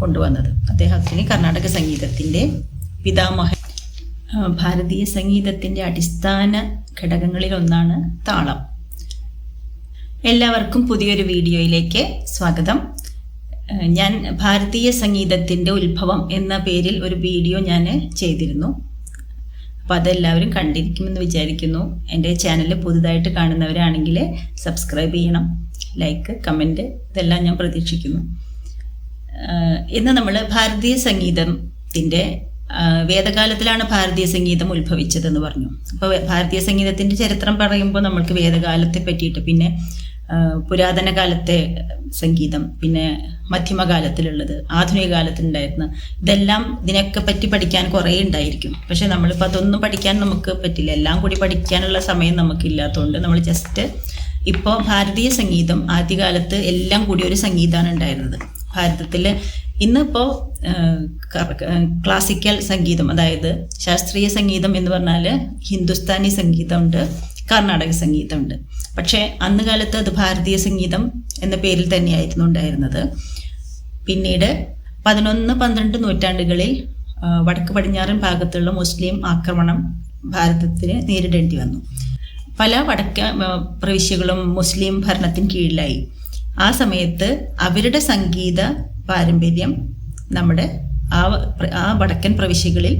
കൊണ്ടുവന്നത്. അദ്ദേഹത്തിന് കർണാടക സംഗീതത്തിന്റെ പിതാമഹ ഭാരതീയ സംഗീതത്തിന്റെ അടിസ്ഥാന ഘടകങ്ങളിലൊന്നാണ് താളം. എല്ലാവർക്കും പുതിയൊരു വീഡിയോയിലേക്ക് സ്വാഗതം. ഞാൻ ഭാരതീയ സംഗീതത്തിന്റെ ഉത്ഭവം എന്ന പേരിൽ ഒരു വീഡിയോ ഞാൻ ചെയ്തിരുന്നു. അപ്പോൾ അതെല്ലാവരും കണ്ടിരിക്കുമെന്ന് വിചാരിക്കുന്നു. എന്റെ ചാനൽ പുതുതായിട്ട് കാണുന്നവരാണെങ്കിൽ സബ്സ്ക്രൈബ് ചെയ്യണം. ലൈക്ക് കമന്റ് ഇതെല്ലാം ഞാൻ പ്രതീക്ഷിക്കുന്നു. ഇന്ന് നമ്മൾ ഭാരതീയ സംഗീതത്തിന്റെ വേദകാലത്തിലാണ് ഭാരതീയ സംഗീതം ഉത്ഭവിച്ചതെന്ന് പറഞ്ഞു. അപ്പോൾ ഭാരതീയ സംഗീതത്തിന്റെ ചരിത്രം പറയുമ്പോൾ നമ്മൾക്ക് വേദകാലത്തെ പറ്റിയിട്ട് പിന്നെ പുരാതന കാലത്തെ സംഗീതം പിന്നെ മധ്യമകാലത്തിലുള്ളത് ആധുനിക കാലത്തിലുണ്ടായിരുന്ന ഇതെല്ലാം ഇതിനൊക്കെ പറ്റി പഠിക്കാൻ കുറേ ഉണ്ടായിരിക്കും. പക്ഷെ നമ്മളിപ്പോൾ അതൊന്നും പഠിക്കാൻ നമുക്ക് പറ്റില്ല. എല്ലാം കൂടി പഠിക്കാനുള്ള സമയം നമുക്കില്ലാത്തതുകൊണ്ട് നമ്മൾ ജസ്റ്റ് ഇപ്പോൾ ഭാരതീയ സംഗീതം ആദ്യകാലത്ത് എല്ലാം കൂടി ഒരു സംഗീതമാണ് ഉണ്ടായിരുന്നത്. ഭാരതത്തിൽ ഇന്നിപ്പോൾ ക്ലാസിക്കൽ സംഗീതം അതായത് ശാസ്ത്രീയ സംഗീതം എന്ന് പറഞ്ഞാൽ ഹിന്ദുസ്ഥാനി സംഗീതമുണ്ട് കർണാടക സംഗീതമുണ്ട്. പക്ഷേ അന്ന് കാലത്ത് അത് ഭാരതീയ സംഗീതം എന്ന പേരിൽ തന്നെയായിരുന്നു ഉണ്ടായിരുന്നത്. പിന്നീട് പതിനൊന്ന് പന്ത്രണ്ട് നൂറ്റാണ്ടുകളിൽ വടക്ക് പടിഞ്ഞാറൻ ഭാഗത്തുള്ള മുസ്ലിം ആക്രമണം ഭാരതത്തിന് നേരിടേണ്ടി വന്നു. പല വടക്ക പ്രവിശ്യകളും മുസ്ലിം ഭരണത്തിന് കീഴിലായി. ആ സമയത്ത് അവരുടെ സംഗീത പാരമ്പര്യം നമ്മുടെ ആ ആ വടക്കൻ പ്രവിശ്യകളിൽ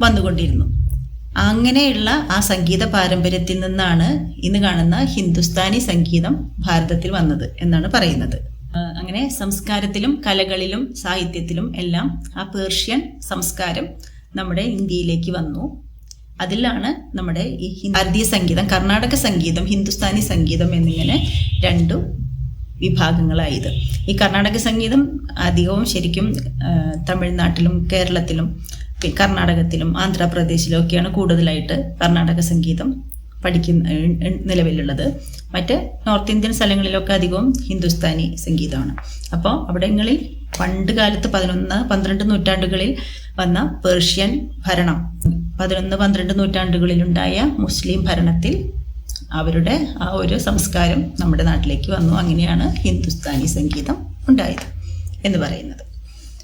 വന്നുകൊണ്ടിരുന്നു. അങ്ങനെയുള്ള ആ സംഗീത പാരമ്പര്യത്തിൽ നിന്നാണ് ഇന്ന് കാണുന്ന ഹിന്ദുസ്ഥാനി സംഗീതം ഭാരതത്തിൽ വന്നത് എന്നാണ് പറയുന്നത്. അങ്ങനെ സംസ്കാരത്തിലും കലകളിലും സാഹിത്യത്തിലും എല്ലാം ആ പേർഷ്യൻ സംസ്കാരം നമ്മുടെ ഇന്ത്യയിലേക്ക് വന്നു. അതിലാണ് നമ്മുടെ ഈ ഭാരതീയ സംഗീതം കർണാടക സംഗീതം ഹിന്ദുസ്ഥാനി സംഗീതം എന്നിങ്ങനെ രണ്ടു വിഭാഗങ്ങളായത്. ഈ കർണാടക സംഗീതം അധികവും ശരിക്കും തമിഴ്നാട്ടിലും കേരളത്തിലും കർണാടകത്തിലും ആന്ധ്രാപ്രദേശിലും ഒക്കെയാണ് കൂടുതലായിട്ട് കർണാടക സംഗീതം പഠിക്കുന്ന നിലവിലുള്ളത്. മറ്റ് നോർത്ത് ഇന്ത്യൻ സ്ഥലങ്ങളിലൊക്കെ അധികവും ഹിന്ദുസ്ഥാനി സംഗീതമാണ്. അപ്പോൾ അവിടങ്ങളിൽ പണ്ട് കാലത്ത് പതിനൊന്ന് പന്ത്രണ്ട് നൂറ്റാണ്ടുകളിൽ വന്ന പേർഷ്യൻ ഭരണം. പതിനൊന്ന് പന്ത്രണ്ട് നൂറ്റാണ്ടുകളിലുണ്ടായ മുസ്ലിം ഭരണത്തിൽ അവരുടെ ആ ഒരു സംസ്കാരം നമ്മുടെ നാട്ടിലേക്ക് വന്നു. അങ്ങനെയാണ് ഹിന്ദുസ്ഥാനി സംഗീതം ഉണ്ടായത് എന്ന് പറയുന്നത്.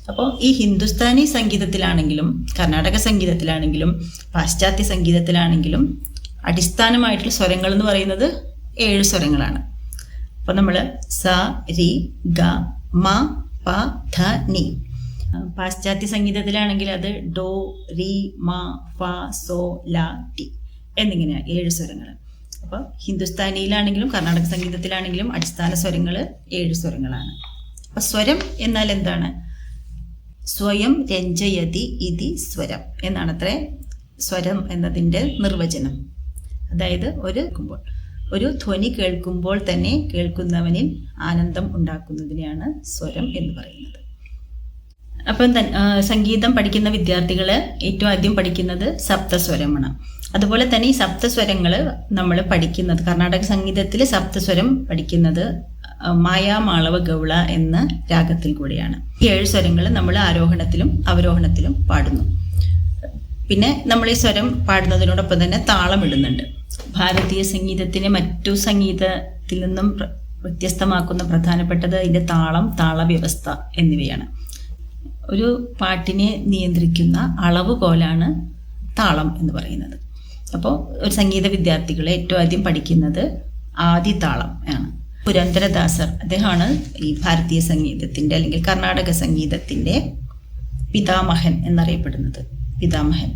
അപ്പോൾ ഈ ഹിന്ദുസ്ഥാനി സംഗീതത്തിലാണെങ്കിലും കർണാടക സംഗീതത്തിലാണെങ്കിലും പാശ്ചാത്യ സംഗീതത്തിലാണെങ്കിലും അടിസ്ഥാനമായിട്ടുള്ള സ്വരങ്ങൾ എന്ന് പറയുന്നത് ഏഴ് സ്വരങ്ങളാണ്. അപ്പോൾ നമ്മൾ സ രി ഗ മ പ ധ നി. പാശ്ചാത്യ സംഗീതത്തിലാണെങ്കിൽ അത് ഡോ റി മ ഫ സോ ല ടി എന്നിങ്ങനെയാണ് ഏഴ് സ്വരങ്ങൾ അപ്പോൾ ഹിന്ദുസ്ഥാനിയിലാണെങ്കിലും കർണാടക സംഗീതത്തിലാണെങ്കിലും അടിസ്ഥാന സ്വരങ്ങൾ ഏഴ് സ്വരങ്ങളാണ്. അപ്പോൾ സ്വരം എന്നാൽ എന്താണ്? സ്വയം രഞ്ജയതി ഇതി സ്വരം എന്നാണ് അത്രേ സ്വരം എന്നതിന്റെ നിർവചനം. അതായത് ഒരു കേൾക്കുമ്പോൾ ഒരു ധ്വനി കേൾക്കുമ്പോൾ തന്നെ കേൾക്കുന്നവനിൽ ആനന്ദം ഉണ്ടാക്കുന്നതിനെയാണ് സ്വരം എന്ന് പറയുന്നത്. അപ്പം സംഗീതം പഠിക്കുന്ന വിദ്യാർത്ഥികൾ ഏറ്റവും ആദ്യം പഠിക്കുന്നത് സപ്തസ്വരമാണ്. അതുപോലെ തന്നെ ഈ സപ്തസ്വരങ്ങൾ നമ്മൾ പഠിക്കുന്നത്. കർണാടക സംഗീതത്തിൽ സപ്തസ്വരം പഠിക്കുന്നത് മായ മാളവ ഗൗള എന്ന രാഗത്തിൽ കൂടിയാണ്. ഈ ഏഴ് സ്വരങ്ങൾ നമ്മൾ ആരോഹണത്തിലും അവരോഹണത്തിലും പാടുന്നു. പിന്നെ നമ്മൾ ഈ സ്വരം പാടുന്നതിനോടൊപ്പം തന്നെ താളം ഇടുന്നുണ്ട്. ഭാരതീയ സംഗീതത്തിനെ മറ്റു സംഗീതത്തിൽ നിന്നും വ്യത്യസ്തമാക്കുന്ന പ്രധാനപ്പെട്ടത് അതിന്റെ താളം താളവ്യവസ്ഥ എന്നിവയാണ്. ഒരു പാട്ടിനെ നിയന്ത്രിക്കുന്ന അളവുകോലാണ് താളം എന്ന് പറയുന്നത്. അപ്പോൾ ഒരു സംഗീത വിദ്യാർത്ഥികൾ ഏറ്റവും ആദ്യം പഠിക്കുന്നത് ആദി താളം ആണ്. പുരന്ദരദാസർ. അദ്ദേഹമാണ് ഈ ഭാരതീയ സംഗീതത്തിന്റെ അല്ലെങ്കിൽ കർണാടക സംഗീതത്തിന്റെ പിതാമഹൻ എന്നറിയപ്പെടുന്നത്. പിതാമഹൻ.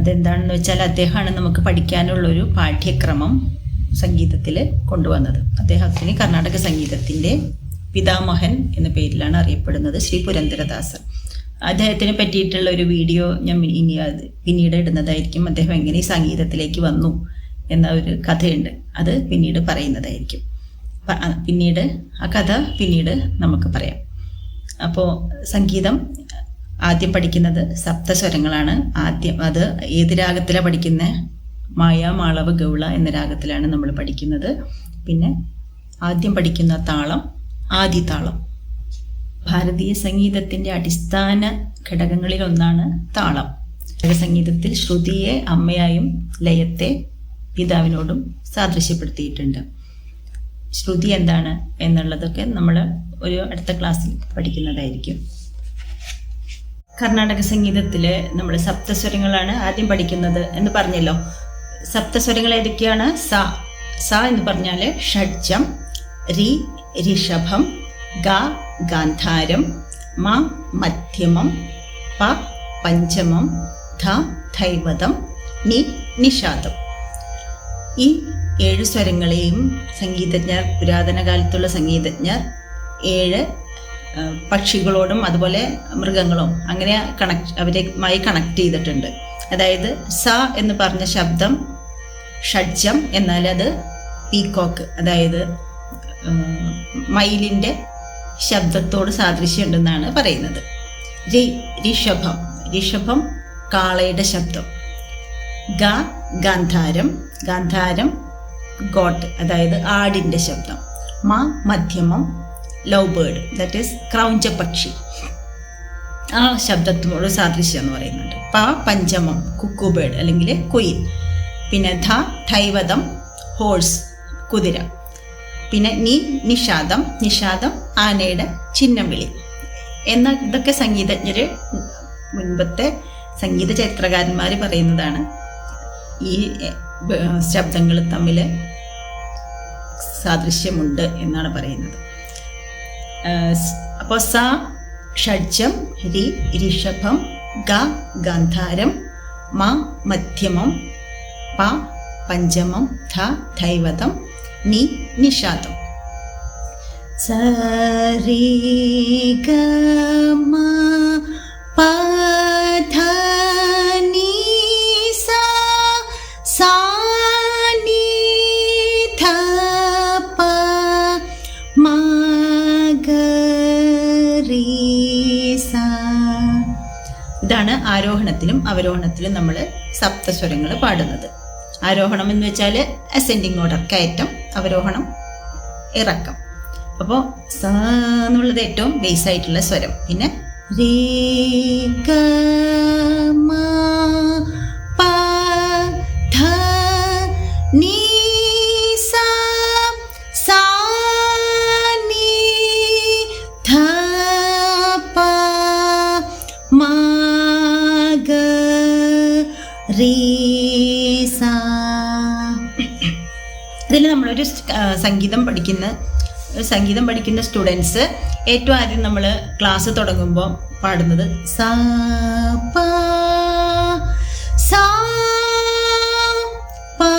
അതെന്താണെന്ന് വെച്ചാൽ അദ്ദേഹമാണ് നമുക്ക് പഠിക്കാനുള്ളൊരു പാഠ്യക്രമം സംഗീതത്തിൽ കൊണ്ടുവന്നത്. അദ്ദേഹത്തിന് കർണാടക സംഗീതത്തിന്റെ പിതാമഹൻ എന്ന പേരിലാണ് അറിയപ്പെടുന്നത് ശ്രീ പുരന്ദരദാസർ. അദ്ദേഹത്തിനെ പറ്റിയിട്ടുള്ള ഒരു വീഡിയോ ഞാൻ ഇനി അത് പിന്നീട് ഇടുന്നതായിരിക്കും. അദ്ദേഹം എങ്ങനെ ഈ സംഗീതത്തിലേക്ക് വന്നു എന്ന ഒരു കഥയുണ്ട്. അത് പിന്നീട് പറയുന്നതായിരിക്കും. പിന്നീട് ആ കഥ പിന്നീട് നമുക്ക് പറയാം. അപ്പോൾ സംഗീതം ആദ്യം പഠിക്കുന്നത് സപ്തസ്വരങ്ങളാണ്. ആദ്യം അത് ഏത് രാഗത്തിലാണ് പഠിക്കുന്ന? മായ മാളവ് ഗൗള എന്ന രാഗത്തിലാണ് നമ്മൾ പഠിക്കുന്നത്. പിന്നെ ആദ്യം പഠിക്കുന്ന താളം ആദിതാളം. ഭാരതീയ സംഗീതത്തിന്റെ അടിസ്ഥാന ഘടകങ്ങളിൽ ഒന്നാണ് താളം. സംഗീതത്തിൽ ശ്രുതിയെ അമ്മയായും ലയത്തെ പിതാവിനോടും സാദൃശ്യപ്പെടുത്തിയിട്ടുണ്ട്. ശ്രുതി എന്താണ് എന്നുള്ളതൊക്കെ നമ്മൾ ഒരു അടുത്ത ക്ലാസ്സിൽ പഠിക്കുന്നതായിരിക്കും. കർണാടക സംഗീതത്തിൽ നമ്മൾ സപ്തസ്വരങ്ങളാണ് ആദ്യം പഠിക്കുന്നത് എന്ന് പറഞ്ഞല്ലോ. സപ്തസ്വരങ്ങൾ ഏതൊക്കെയാണ്? സ സ എന്ന് പറഞ്ഞാൽ ഷഡ്ജം റി ഋഷഭം ഗ ഗാന്ധാരം മ മധ്യമം പ പഞ്ചമം ധ ധൈവതം നി നിഷാദം. ഈ ഏഴ് സ്വരങ്ങളെയും സംഗീതജ്ഞർ പുരാതന കാലത്തുള്ള സംഗീതജ്ഞർ ഏഴ് പക്ഷികളോടും അതുപോലെ മൃഗങ്ങളും അങ്ങനെ കണക്ട് അവരുമായി കണക്ട് ചെയ്തിട്ടുണ്ട്. അതായത് സ എന്ന് പറഞ്ഞ ശബ്ദം ഷഡ്ജം എന്നാൽ അത് പീക്കോക്ക് അതായത് മയിലിന്റെ ശബ്ദത്തോട് സാദൃശ്യമുണ്ടെന്നാണ് പറയുന്നത്. രി ഋഷഭം ഋഷഭം കാളയുടെ ശബ്ദം. ഗ ഗാന്ധാരം. ഗാന്ധാരം ഗോട്ട് അതായത് ആടിന്റെ ശബ്ദം. മ മധ്യമം. ലവ് ബേർഡ് ദാറ്റ് ഈസ് ക്രൗഞ്ച പക്ഷി ആ ശബ്ദത്തോട് സാദൃശ്യം എന്ന് പറയുന്നുണ്ട്. പ പഞ്ചമം കുക്കു ബേർഡ് അല്ലെങ്കിൽ കുയിൽ. പിന്നെ ധ ധൈവതം ഹോഴ്സ് കുതിര. പിന്നെ നി നിഷാദം. നിഷാദം ആനയുടെ ചിഹ്നം വിളി. എന്ന ഇതൊക്കെ സംഗീതജ്ഞർ മുൻപത്തെ സംഗീത ചരിത്രകാരന്മാർ പറയുന്നതാണ്. ഈ ശബ്ദങ്ങൾ തമ്മിൽ സാദൃശ്യമുണ്ട് എന്നാണ് പറയുന്നത്. അപ്പോൾ സ ഷഡ്ജം രി ഋഷഭം ഗ ഗാന്ധാരം മ മധ്യമം പ പഞ്ചമം ധ ധൈവതം നി നിഷാദം. ഇതാണ് ആരോഹണത്തിലും അവരോഹണത്തിലും നമ്മൾ സപ്തസ്വരങ്ങൾ പാടുന്നത്. ആരോഹണം എന്ന് വെച്ചാൽ അസെൻഡിങ് ഓർഡർ കയറ്റം അവരോഹണം ഇറക്കം. അപ്പോൾ സ എന്നുള്ളത് ഏറ്റവും ബേസ് ആയിട്ടുള്ള സ്വരം. പിന്നെ രേ ഗ മ നമ്മളൊരു സംഗീതം പഠിക്കുന്ന സംഗീതം പഠിക്കുന്ന സ്റ്റുഡൻസ് ഏറ്റവും ആദ്യം നമ്മൾ ക്ലാസ് തുടങ്ങുമ്പോൾ പാടുന്നത് സാ പ പാ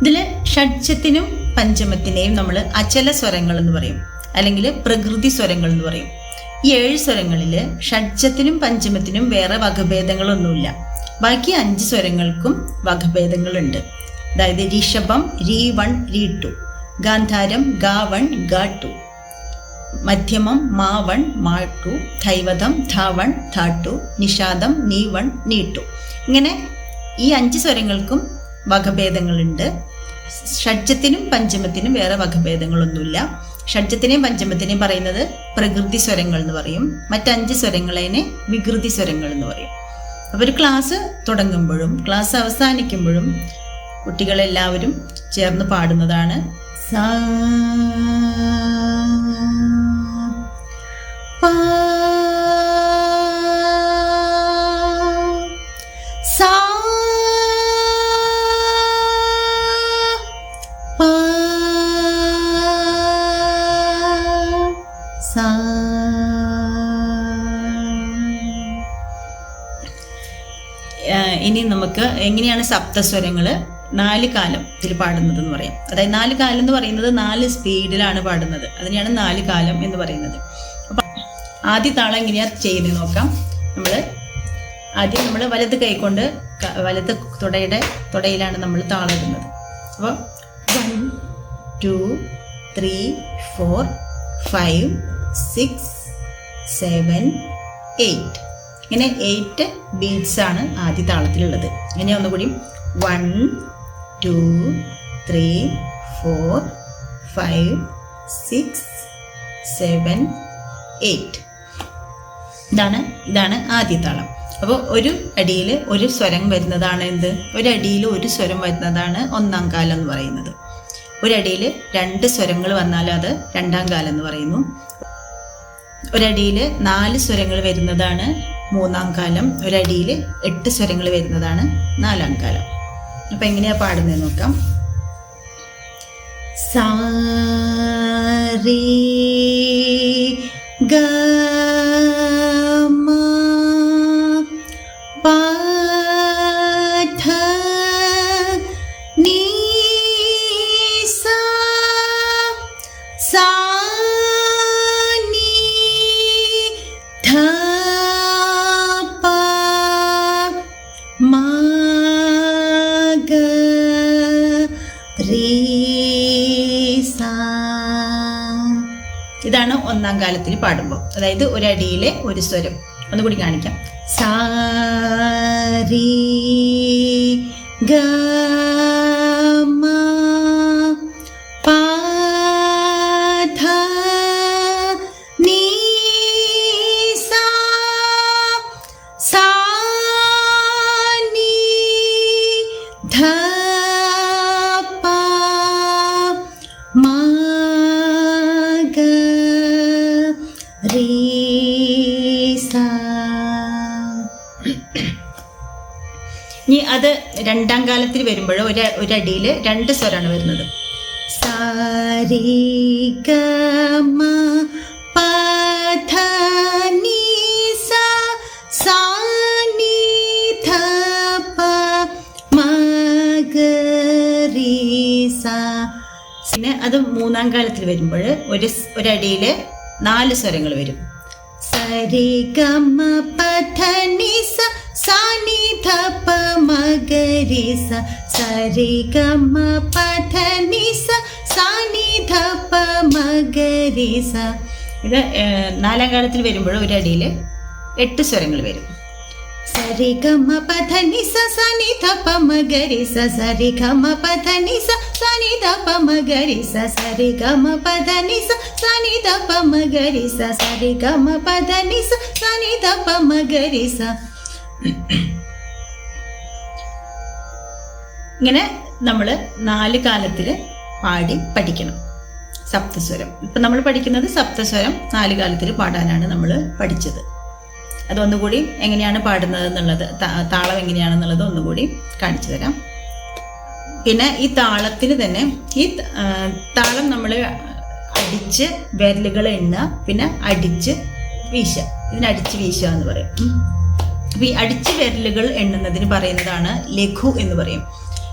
ഇതിൽ ഷഡ്ജത്തിനും പഞ്ചമത്തിനെയും നമ്മൾ അചല സ്വരങ്ങൾ എന്ന് പറയും. അല്ലെങ്കിൽ പ്രകൃതി സ്വരങ്ങൾ എന്ന് പറയും. ഈ ഏഴ് സ്വരങ്ങളിൽ ഷഡ്ജത്തിനും പഞ്ചമത്തിനും വേറെ വകഭേദങ്ങളൊന്നുമില്ല. ബാക്കി അഞ്ച് സ്വരങ്ങൾക്കും വകഭേദങ്ങളുണ്ട്. അതായത് ഋഷഭം രീ വൺ രീ ടു. ഗാന്ധാരം ഗാ വൺ ഗാ ടു. മധ്യമം മാ വൺ മാ ടു. ധൈവതം ധ വൺ ധ ടു. നിഷാദം നീ വൺ നീ ടു. ഇങ്ങനെ ഈ അഞ്ച് സ്വരങ്ങൾക്കും വകഭേദങ്ങളുണ്ട്. ഷഡ്ജത്തിനും പഞ്ചമത്തിനും വേറെ വകഭേദങ്ങളൊന്നുമില്ല. ഷഡ്ജത്തിനെയും പഞ്ചമത്തിനെയും പറയുന്നത് പ്രകൃതി സ്വരങ്ങൾ എന്ന് പറയും. മറ്റഞ്ച് സ്വരങ്ങളതിനെ വികൃതി സ്വരങ്ങൾ എന്ന് പറയും. അപ്പോൾ ഒരു ക്ലാസ് തുടങ്ങുമ്പോഴും ക്ലാസ് അവസാനിക്കുമ്പോഴും കുട്ടികളെല്ലാവരും ചേർന്ന് പാടുന്നതാണ് സാ ഇനി നമുക്ക് എങ്ങനെയാണ് സപ്തസ്വരങ്ങൾ നാല് കാലം ഇതിൽ പാടുന്നത് എന്ന് പറയാം. അതായത് നാല് കാലം എന്ന് പറയുന്നത് നാല് സ്പീഡിലാണ് പാടുന്നത്. അതിനെയാണ് നാല് കാലം എന്ന് പറയുന്നത്. അപ്പം ആദ്യ താളം എങ്ങനെയാ ചെയ്യുന്നത് നോക്കാം. നമ്മൾ ആദ്യം നമ്മൾ വലത് കൈകൊണ്ട് ക- വലത് തുടയുടെ തുടയിലാണ് നമ്മൾ താളം ഇടുന്നത്. അപ്പോൾ one two three four five six seven eight. ഇങ്ങനെ എയ്റ്റ് ബീറ്റ്സ് ആണ് ആദ്യ താളത്തിലുള്ളത്. ഇങ്ങനെ ഒന്നുകൂടി. One two three four five six seven eight. ഇതാണ് ഇതാണ് ആദ്യ താളം. അപ്പോൾ ഒരു അടിയിൽ ഒരു സ്വരം വരുന്നതാണ് എന്ത്? ഒരടിയിൽ ഒരു സ്വരം വരുന്നതാണ് ഒന്നാം കാലം എന്ന് പറയുന്നത്. ഒരടിയിൽ രണ്ട് സ്വരങ്ങൾ വന്നാൽ അത് രണ്ടാം കാലം എന്ന് പറയുന്നു. ഒരടിയിൽ നാല് സ്വരങ്ങൾ വരുന്നതാണ് മൂന്നാം കാലം. ഒരടിയിൽ എട്ട് സ്വരങ്ങൾ വരുന്നതാണ് നാലാം കാലം. അപ്പം എങ്ങനെയാ പാടുന്നത് നോക്കാം. സാരി ഗ കാലത്തിൽ പാടുമ്പോൾ അതായത് ഒരടിയിലെ ഒരു സ്വരം. ഒന്നുകൂടി കാണിക്കാം. സാരി ഗ രണ്ടാം കാലത്തിൽ വരുമ്പോഴോ ഒരു ഒരടിയിൽ രണ്ട് സ്വരമാണ് വരുന്നത്. സാരി പിന്നെ അത് മൂന്നാം കാലത്തിൽ വരുമ്പോൾ ഒരു ഒരടിയിൽ നാല് സ്വരങ്ങൾ വരും. സരി ഗമ പഥനിസ സ സാ നി ധ പ മ ഗ സ സരി ഗമ പധ നി സ ഇത് നാലാം കാലത്തിൽ വരുമ്പോൾ ഒരടിയിൽ എട്ട് സ്വരങ്ങൾ വരും. സരി ഗമ പധ നി സ സ നി ധ പ മ ഗ രി സ സരി ഗമ പധ നി സരി ഗമ നി സരി ഗമ നി സ ഇങ്ങനെ നമ്മൾ നാല് കാലത്തിൽ പാടി പഠിക്കണം. സപ്തസ്വരം. ഇപ്പം നമ്മൾ പഠിക്കുന്നത് സപ്തസ്വരം നാല് കാലത്തിൽ പാടാനാണ് നമ്മൾ പഠിച്ചത്. അതൊന്നുകൂടി എങ്ങനെയാണ് പാടുന്നത് എന്നുള്ളത് താളം എങ്ങനെയാണെന്നുള്ളത് ഒന്നുകൂടി കാണിച്ചു തരാം. പിന്നെ ഈ താളത്തിന് തന്നെ ഈ താളം നമ്മൾ അടിച്ച് വിരലുകൾ എണ്ണുക പിന്നെ അടിച്ച് വീശ ഇതിനടിച്ച് വീശുക എന്ന് പറയും. ഉം. അപ്പൊ ഈ അടിച്ചു വിരലുകൾ എണ്ണുന്നതിന് പറയുന്നതാണ് ലഘു എന്ന് പറയും.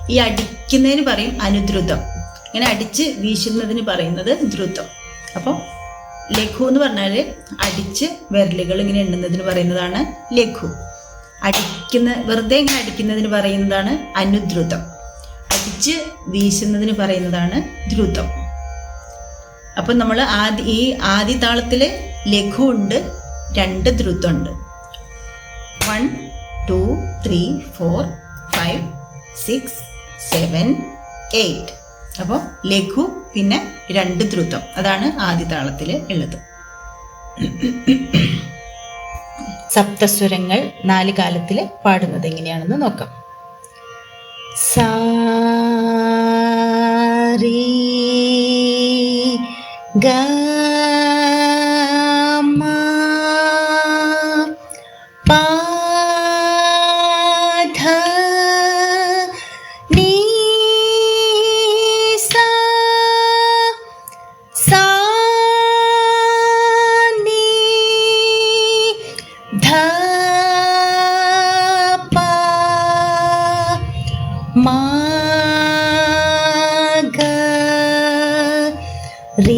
ഈ അടിക്കുന്നതിന് പറയും അനുദ്രുതം. ഇങ്ങനെ അടിച്ച് വീശുന്നതിന് പറയുന്നത് ദ്രുതം. അപ്പോൾ ലഘു എന്ന് പറഞ്ഞാൽ അടിച്ച് വിരലുകൾ ഇങ്ങനെ എണ്ണുന്നതിന് പറയുന്നതാണ് ലഘു. അടിക്കുന്ന വെറുതെ ഇങ്ങനെ അടിക്കുന്നതിന് പറയുന്നതാണ് അനുദ്രുതം. അടിച്ച് വീശുന്നതിന് പറയുന്നതാണ് ദ്രുതം. അപ്പം നമ്മൾ ആദ്യ ഈ ആദ്യ താളത്തിൽ ലഘു ഉണ്ട് രണ്ട് ദ്രുതമുണ്ട് one two three four five six seven eight. അപ്പോൾ ലഘു പിന്നെ രണ്ട് ദ്രുതം അതാണ് ആദ്യ താളത്തിൽ ഉള്ളത്. സപ്തസ്വരങ്ങൾ നാല് കാലത്തിൽ പാടുന്നത് എങ്ങനെയാണെന്ന് നോക്കാം. സാരി ഗമ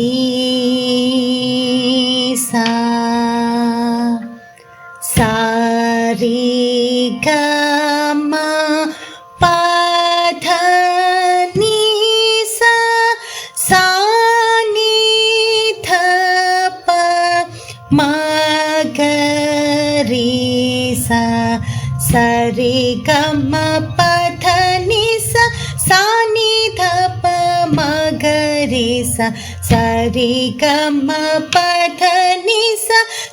രി സരി ഗമ പധ നിസ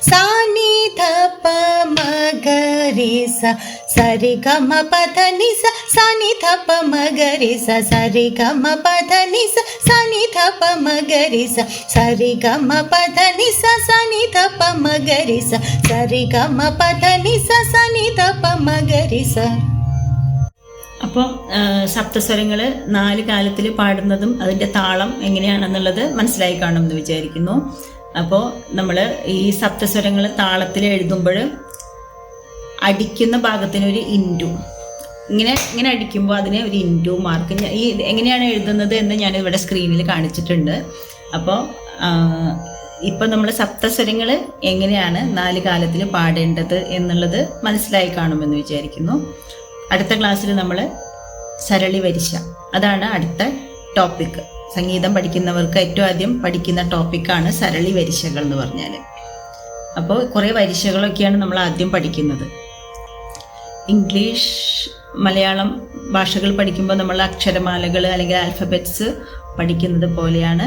സാനി ധപ മഗരി സ സരി ഗമ പധ നിസ സാനി ധപ മഗരി സ സരി ഗമ പധ നിസ സാനി ധപ മഗരി സ സരി ഗമ പധ നിസ സാനി ധപ മഗരി സ സരി ഗമ പധ നിസ സാനി ധപ മഗരി സ അപ്പോൾ സപ്തസ്വരങ്ങൾ നാല് കാലത്തിൽ പാടുന്നതും അതിന്റെ താളം എങ്ങനെയാണെന്നുള്ളത് മനസ്സിലായി കാണുമെന്ന് വിചാരിക്കുന്നു. അപ്പോൾ നമ്മൾ ഈ സപ്തസ്വരങ്ങൾ താളത്തിൽ എഴുതുമ്പോൾ അടിക്കുന്ന ഭാഗത്തിനൊരു ഇന്റു ഇങ്ങനെ ഇങ്ങനെ അടിക്കുമ്പോൾ അതിന് ഒരു ഇന്റു മാർക്ക്. ഈ എങ്ങനെയാണ് എഴുതുന്നത് എന്ന് ഞാൻ ഇവിടെ സ്ക്രീനിൽ കാണിച്ചിട്ടുണ്ട് അപ്പോൾ ഇപ്പം നമ്മൾ സപ്തസ്വരങ്ങൾ എങ്ങനെയാണ് നാല് കാലത്തിൽ പാടേണ്ടത് എന്നുള്ളത് മനസ്സിലായി കാണുമെന്ന് വിചാരിക്കുന്നു. അടുത്ത ക്ലാസ്സിൽ നമ്മൾ സരളി വരിശ അതാണ് അടുത്ത ടോപ്പിക്ക് സംഗീതം പഠിക്കുന്നവർക്ക് ഏറ്റവും ആദ്യം പഠിക്കുന്ന ടോപ്പിക്കാണ് സരളി വരിശകൾ എന്ന് പറഞ്ഞാൽ അപ്പോൾ കുറേ വരിശകളൊക്കെയാണ് നമ്മൾ ആദ്യം പഠിക്കുന്നത്. ഇംഗ്ലീഷ് മലയാളം ഭാഷകൾ പഠിക്കുമ്പോൾ നമ്മൾ അക്ഷരമാലകൾ അല്ലെങ്കിൽ ആൽഫബറ്റ്സ് പഠിക്കുന്നത് പോലെയാണ്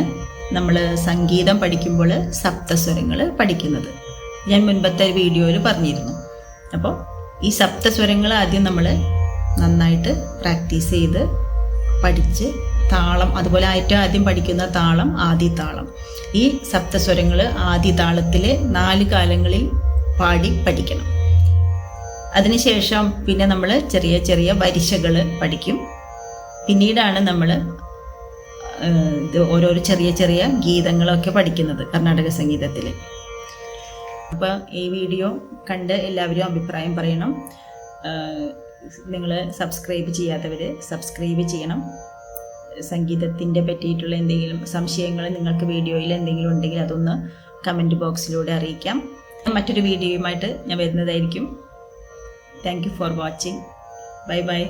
നമ്മൾ സംഗീതം പഠിക്കുമ്പോൾ സപ്തസ്വരങ്ങൾ പഠിക്കുന്നത്. ഞാൻ മുൻപത്തെ വീഡിയോയിൽ പറഞ്ഞിരുന്നു. അപ്പോൾ ഈ സപ്തസ്വരങ്ങൾ ആദ്യം നമ്മൾ നന്നായിട്ട് പ്രാക്ടീസ് ചെയ്ത് പഠിച്ച് താളം അതുപോലെ ഏറ്റവും ആദ്യം പഠിക്കുന്ന താളം ആദ്യ താളം ഈ സപ്തസ്വരങ്ങൾ ആദ്യ താളത്തിൽ നാല് കാലങ്ങളിൽ പാടി പഠിക്കണം. അതിനുശേഷം പിന്നെ നമ്മൾ ചെറിയ ചെറിയ വരിശകൾ പഠിക്കും. പിന്നീടാണ് നമ്മൾ ഓരോരോ ചെറിയ ചെറിയ ഗീതങ്ങളൊക്കെ പഠിക്കുന്നത് കർണാടക സംഗീതത്തിൽ അപ്പോൾ ഈ വീഡിയോ കണ്ട് എല്ലാവരും അഭിപ്രായം പറയണം. നിങ്ങൾ സബ്സ്ക്രൈബ് ചെയ്യാത്തവർ സബ്സ്ക്രൈബ് ചെയ്യണം. സംഗീതത്തിന്റെ പറ്റിയിട്ടുള്ള എന്തെങ്കിലും സംശയങ്ങൾ നിങ്ങൾക്ക് വീഡിയോയിൽ എന്തെങ്കിലും ഉണ്ടെങ്കിൽ അതൊന്ന് കമന്റ് ബോക്സിലൂടെ അറിയിക്കാം. മറ്റൊരു വീഡിയോയുമായിട്ട് ഞാൻ വരുന്നതായിരിക്കും. Thank you for watching bye bye